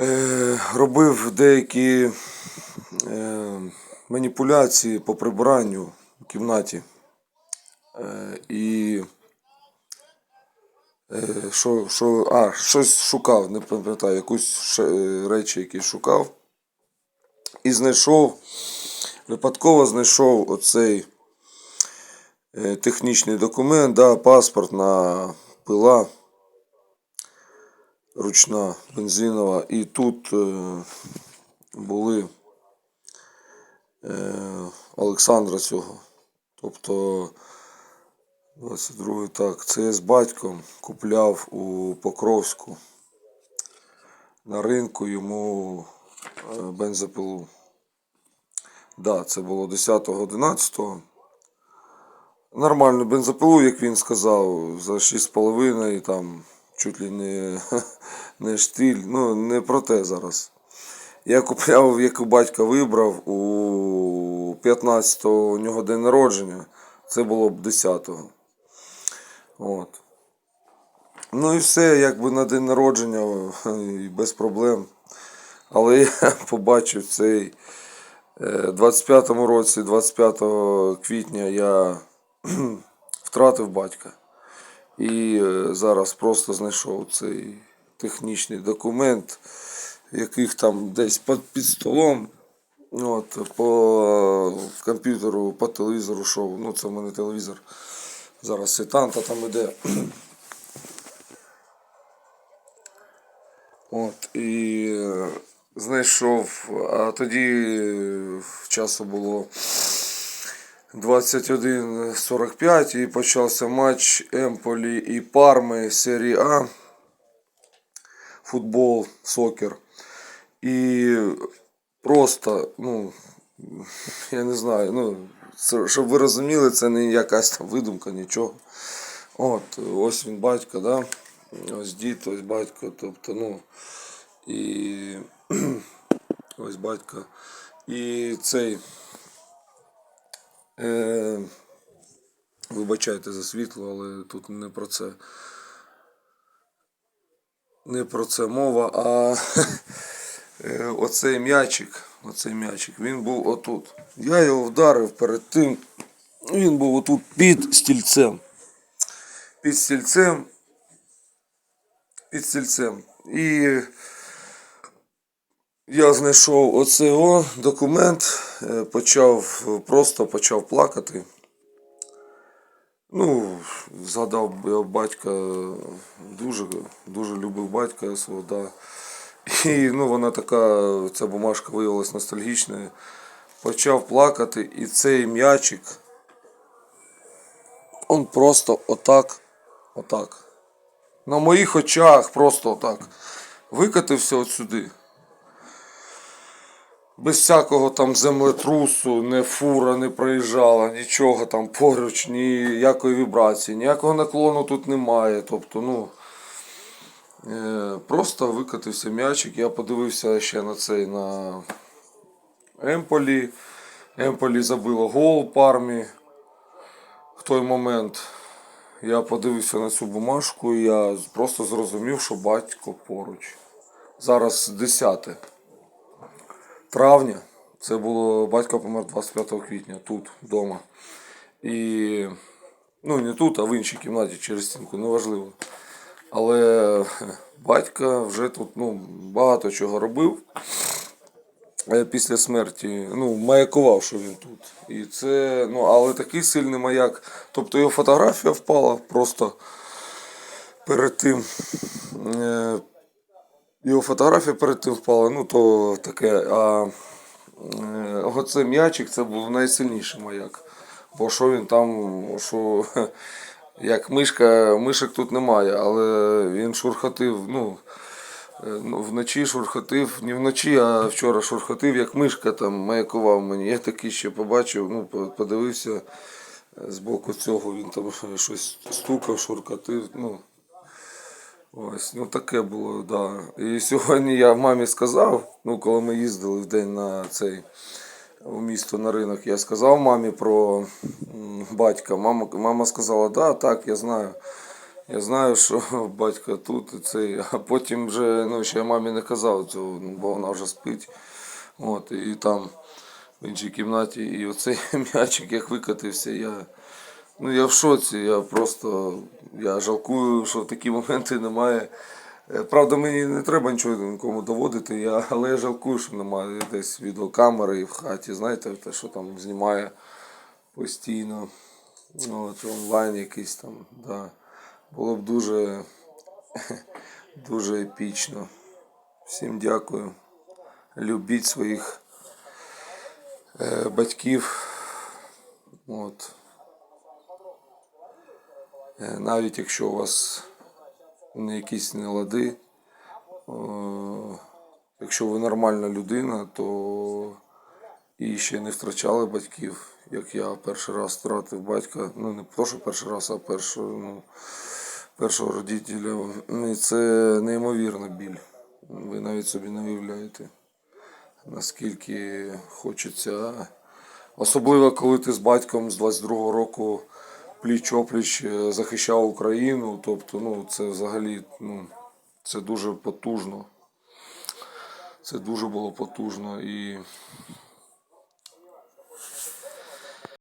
е, робив деякі е, маніпуляції по прибиранню в кімнаті. Е, і що, що, а, щось шукав, не пам'ятаю, якусь речі, які шукав. І знайшов, випадково знайшов оцей технічний документ, да, паспортна пила ручна бензинова. І тут е, були е, Олександра цього. Тобто 22 так, це я з батьком купляв у Покровську на ринку йому е, бензопилу. Да, це було 10-11. Нормальну бензопилу, як він сказав, за 6,5 там чуть ли не, не штиль. Ну, не про те зараз. Я купляв, як у батька вибрав, у 15-го у нього день народження. Це було б 10-го. От. Ну і все, якби на день народження і без проблем. Але я побачив цей е, 25-му році, 25 квітня я втратив батька. І е, зараз просто знайшов цей технічний документ, яких там десь під, під столом. От, по комп'ютеру, по телевізору шов. Ну, це в мене телевізор. Зараз сетанта там іде. От, і е, знайшов, а тоді е, часу було 21.45 і почався матч Емполі і Парми серії А. Футбол, сокер. І просто, ну, я не знаю, ну, це, щоб ви розуміли, це не якась там видумка, нічого. От, ось він батько, да? ось дід, ось батько, тобто, ну, і ось батько. І цей. Е, вибачайте за світло, але тут не про це. Не про це мова, а е, оцей м'ячик, оцей м'ячик, він був отут. Я його вдарив перед тим. Він був отут під стільцем. Під стільцем. Під стільцем. І я знайшов оцей документ, е, почав просто почав плакати. Ну, згадав батька, дуже, дуже любив батька свого, да. І ну, вона така, ця бумажка виявилась ностальгічною. Почав плакати, і цей м'ячик, он просто отак, отак. На моїх очах просто отак. Викатився от сюди. Без всякого там землетрусу, не фура не проїжджала, нічого там поруч, ніякої вібрації, ніякого наклону тут немає. Тобто, ну, е, просто викатився м'ячик. Я подивився ще на цей на Емполі. Емполі забило гол пармі в той момент. Я подивився на цю бумажку і я просто зрозумів, що батько поруч. Зараз 10 травня. Це було батько помер 25 квітня тут, вдома. І ну не тут, а в іншій кімнаті через стінку, неважливо. Але батька вже тут ну, багато чого робив. Е, Після смерті ну, маякував, що він тут. І це, ну, але такий сильний маяк. Тобто його фотографія впала просто перед тим. Його фотографія перед тим впала, ну то таке. А е, оце м'ячик це був найсильніший маяк. Бо що він там, що як мишка, мишок тут немає, але він шурхотив, ну, е, ну вночі шурхотив, не вночі, а вчора шурхотив, як мишка там маякував мені. Я такий ще побачив, ну, подивився з боку цього, він там щось стукав, шурхотив. Ну, Ось, ну таке було, да. І сьогодні я мамі сказав, ну коли ми їздили в день на цей у місто на ринок, я сказав мамі про батька. Мама, мама сказала, да, так, я знаю. Я знаю, що батько тут і цей, а потім вже ну, ще я мамі не казав цього, бо вона вже спить. От, і там в іншій кімнаті, і оцей м'ячик як викотився, я, ну, я в шоці, я просто я жалкую, що такі моменти немає. Е, Правда, мені не треба нічого нікому доводити, я, але я жалкую, що немає десь відеокамери в хаті, знаєте, те, що там знімає постійно. Ну, От, онлайн якийсь там, да. Було б дуже, дуже епічно. Всім дякую. Любіть своїх е, батьків. От. Е, навіть якщо у вас не якісь нелади, е, якщо ви нормальна людина, то і ще не втрачали батьків, як я перший раз втратив батька. Ну не що перший раз, а першого, ну, першого родителя. І це неймовірна біль. Ви навіть собі не уявляєте, наскільки хочеться. Особливо, коли ти з батьком з 22-го року пліч-опліч е, захищав Україну. Тобто, ну, це взагалі ну, це дуже потужно. Це дуже було потужно. І